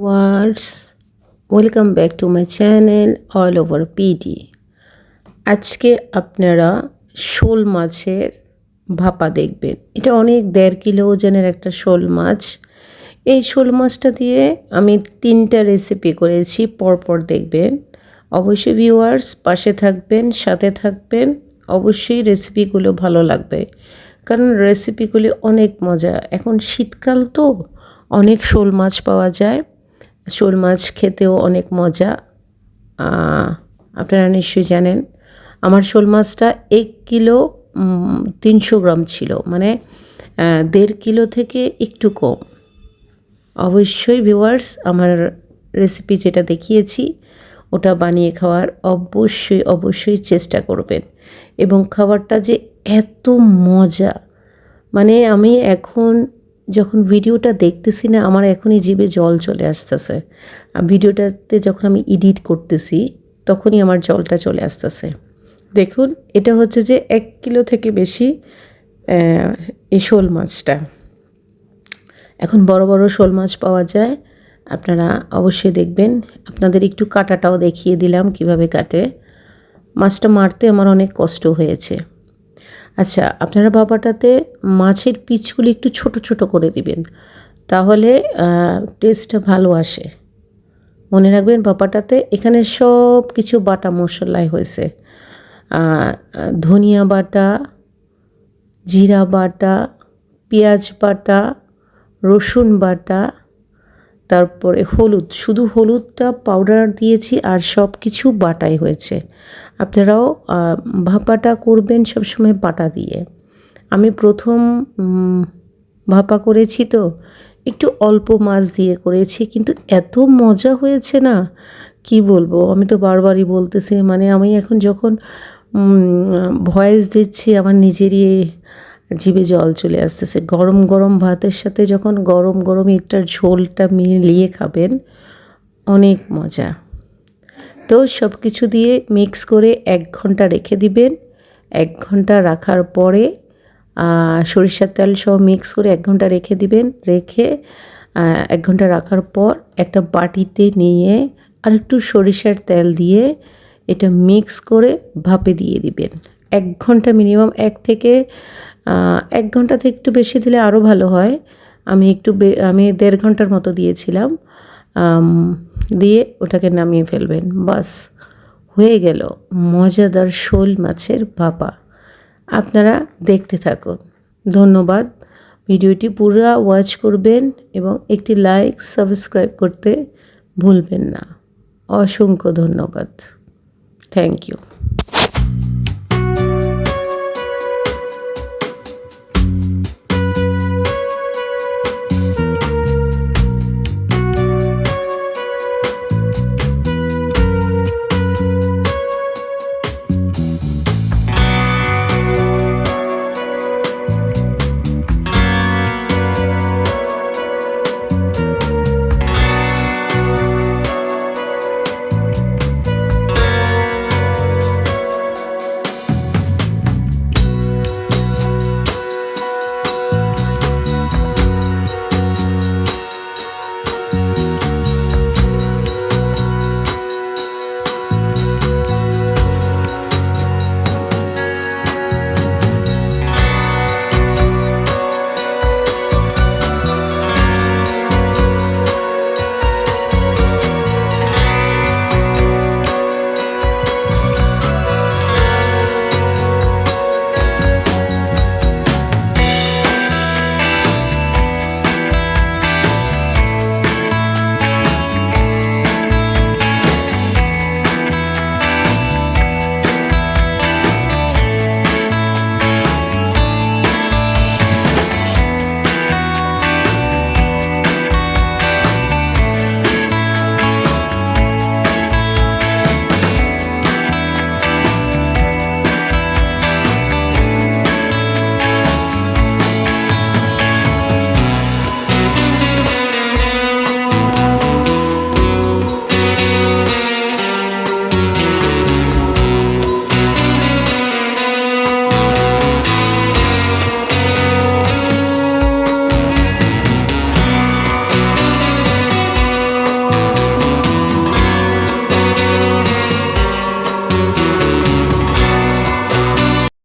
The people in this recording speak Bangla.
Wars welcome back to my channel all over PD আজকে আপনারা শোল মাছের ভাপা দেখবেন। এটা অনেক দেড় কিলো ওজনের একটা শোল মাছ। এই শোল মাছটা দিয়ে আমি তিনটা রেসিপি করেছি, পরপর দেখবেন। অবশ্যই ভিউয়ার্স পাশে থাকবেন, সাথে থাকবেন। অবশ্যই রেসিপিগুলো ভালো লাগবে। কারণ রেসিপিগুলি অনেক মজা। এখন শীতকাল তো অনেক শোল মাছ পাওয়া যায়। শোল মাছ খেতেও অনেক মজা। আপনারা নিশ্চয়ই জানেন, আমার শোল মাছটা এক কিলো তিনশো গ্রাম ছিল। মানে দেড় কিলো থেকে একটু কম। অবশ্যই ভিউয়ার্স আমার রেসিপি যেটা দেখিয়েছি, ওটা বানিয়ে খাওয়ার অবশ্যই অবশ্যই চেষ্টা করবেন। এবং খাবারটা যে এত মজা! মানে আমি এখন যখন ভিডিওটা দেখতেছি না, আমার এখনই জিভে জল চলে আসতেছে। আর ভিডিওটাতে যখন আমি এডিট করতেছি, তখনই আমার জলটা চলে আসতেছে। দেখুন, এটা হচ্ছে যে এক কিলো থেকে বেশি এই শোল মাছটা। এখন বড় বড় শোল মাছ পাওয়া যায়। আপনারা অবশ্যই দেখবেন। আপনাদের একটু কাটাটাও দেখিয়ে দিলাম কীভাবে কাটে। মাছটা মারতে আমার অনেক কষ্ট হয়েছে। আচ্ছা আপনারা বাবাটাতে মাছের পিচগুলি একটু ছোট ছোট করে দিবেন। তাহলে টেস্টটা ভালো আসে। মনে রাখবেন বাবাটাতে এখানে সব কিছু বাটা মশলায় হয়েছে। ধনিয়া বাটা, জিরা বাটা, পেঁয়াজ বাটা, রসুন বাটা তারপরে হলুদ, শুধু হলুদটা পাউডার দিয়েছি আর সব কিছু বাটাই হয়েছে। আপনারাও ভাপাটা করবেন সবসময় বাটা দিয়ে। আমি প্রথম ভাপা করেছি তো, একটু অল্প মাছ দিয়ে করেছি, কিন্তু এত মজা হয়েছে না? কি বলব? আমি তো বারবারই বলতেছি মানে আমি এখন যখন ভয়েস দিচ্ছি, আমার নিজেরই জিভে জল চলে আসতেছে। গরম গরম ভাতের সাথে যখন গরম গরম একটার ঝোলটা মিলিয়ে খাবেন, অনেক মজা। তো সব কিছু দিয়ে মিক্স করে এক ঘণ্টা রেখে দিবেন। এক ঘণ্টা রাখার পরে সরিষার তেল সহ মিক্স করে এক ঘণ্টা রেখে দিবেন। রেখে এক ঘণ্টা রাখার পর একটা বাটিতে নিয়ে আর একটু সরিষার তেল দিয়ে এটা মিক্স করে ভাপে দিয়ে দিবেন। এক ঘণ্টা মিনিমাম, এক থেকে এক ঘণ্টা থেকে একটু বেশি দিলে আরও ভালো হয়। আমি একটু আমি দেড় ঘণ্টার মতো দিয়েছিলাম। দিয়ে ওটাকে নামিয়ে ফেলবেন। বাস, হয়ে গেল মজাদার শোল মাছের ভাপা। আপনারা দেখতে থাকুন। ধন্যবাদ। ভিডিওটি পুরো ওয়াচ করবেন এবং একটি লাইক, সাবস্ক্রাইব করতে ভুলবেন না। অসংখ্য ধন্যবাদ। Thank you.